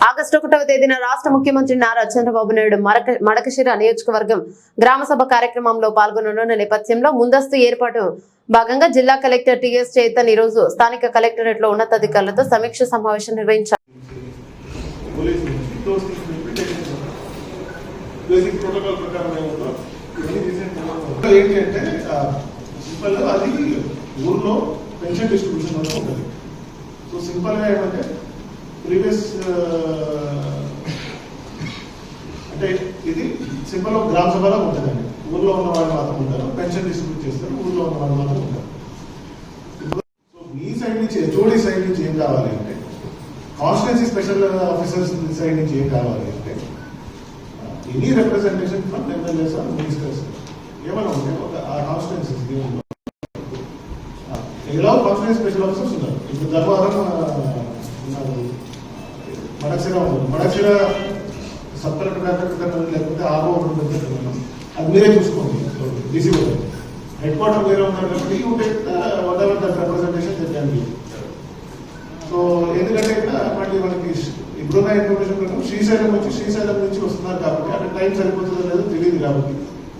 August ఒకటవ తేదీన రాష్ట్ర ముఖ్యమంత్రి నారా చంద్రబాబు నాయుడు మరక మడకశిర నియోజకవర్గం గ్రామ సభ కార్యక్రమంలో పాల్గొననున్న నేపథ్యంలో ముందస్తు ఏర్పాటు భాగంగా జిల్లా కలెక్టర్ టిఎస్ చైతన్ ఈరోజు రోజు స్థానిక కలెక్టరేట్లో ఉన్నతాధికారులతో సమీక్ష సమావేశం నిర్వహించారు. బేసిక్ ప్రోటోకాల్ ప్రకారం ఏంటి అంటే సింపుల్ అది ఊర్లో పెన్షన్ డిస్ట్రిబ్యూషన్ ఉంటుంది సో సింపుల్గా ఏమంటే ప్రీవియస్ అంటే ఇది సింపుల్ గ్రామ సభలో ఉంటుందండి. ఊర్లో ఉన్న వాళ్ళు మాత్రం ఉంటారు పెన్షన్ డిస్ట్రిబ్యూట్ చేస్తారు ఊర్లో ఉన్న వాళ్ళు మాత్రం ఉంటారు. సో మీ సైడ్ నుంచి హెచ్ఓడి సైడ్ నుంచి ఏం కావాలి అంటే కాన్స్టిట్యున్సీ స్పెషల్ ఆఫీసర్స్ సైడ్ నుంచి ఏం కావాలి అంటే any representation from MLAs or ministers. ఏమైనా ఉంటే ఒక ఆ కాన్స్టిట్యున్సీస్ ఎలా కాన్స్టిట్యున్సీ స్పెషల్ ఆఫీసర్స్ ఉన్నారు ఇప్పుడు ధర్మవరం ఉన్నారు. మడక్సిర ఉన్నారు మడక్సిర సబ్ కలెక్టర్ కలెక్టర్ లేకపోతే ఆరో ఉంటుంది అది మీరే చూసుకోండి. డీసీ హెడ్ క్వార్టర్ మీరే ఉన్నారు కాబట్టి you take whatever that representation that so ఎందుకంటే ఇక్కడ మళ్ళీ మనకి ఇప్పుడున్న ఇన్ఫర్మేషన్ ప్రకారం శ్రీశైలం వచ్చి శ్రీశైలం నుంచి వస్తున్నారు కాబట్టి అంటే టైం సరిపోతుందో లేదో తెలియదు కాబట్టి.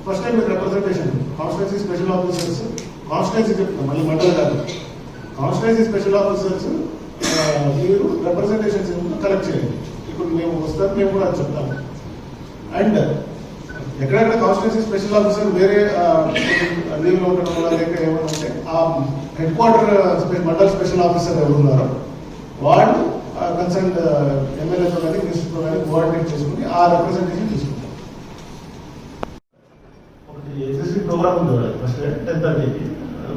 ఫస్ట్ టైం మీకు representation constituency special officers constituency చెప్తున్నాం మళ్ళీ మండలి కాదు. కాన్స్టిట్యున్సీ స్పెషల్ ఆఫీసర్స్ మీరు రిప్రజెంటేషన్స్ కలెక్ట్ చేయండి ఇప్పుడు మేము వస్తాం మేము కూడా అది చెప్తాము. అండ్ ఎక్కడెక్కడ కాన్స్టిట్యున్సీ స్పెషల్ ఆఫీసర్ వేరే లీవ్లో ఉండడం వల్ల లేక ఏమైనా ఉంటే ఆ హెడ్ క్వార్టర్ మండల స్పెషల్ ఆఫీసర్ ఎవరు ఉన్నారో వాళ్ళు కన్సర్న్ ఎమ్మెల్యేతో కానీ మినిస్టర్తో కానీ కోఆర్డినేట్ చేసుకుని ఆ రిప్రజెంటేషన్ తీసుకుంటారు. ఒకటి ప్రోగ్రామ్ ఉంది ఫస్ట్ టెన్ థర్టీకి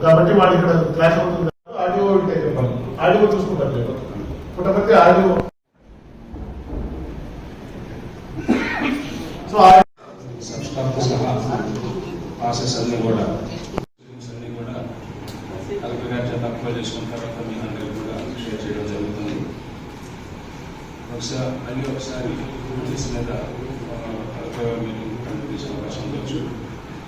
కాబట్టి వాళ్ళు ఇక్కడ క్లాస్ అవుతుంది ఆడియో ఉంటే చెప్పాలి ఆడియో చూసుకుంటారు లేదు పుట్టపతి ఆడియో సో సంస్థాంతో సహా ప్రాసెస్ అన్ని కూడా. థింగ్స్ అన్ని కూడా కలెక్టర్ గారి చేత అప్లై చేసుకున్న తర్వాత మీ అందరికీ కూడా షేర్ చేయడం జరుగుతుంది. ఒకసారి మళ్ళీ ఒకసారి నోటీస్ మీద ఆ, కలెక్టర్ గారు మీరు కంటిన్యూ అవకాశం ఉండొచ్చు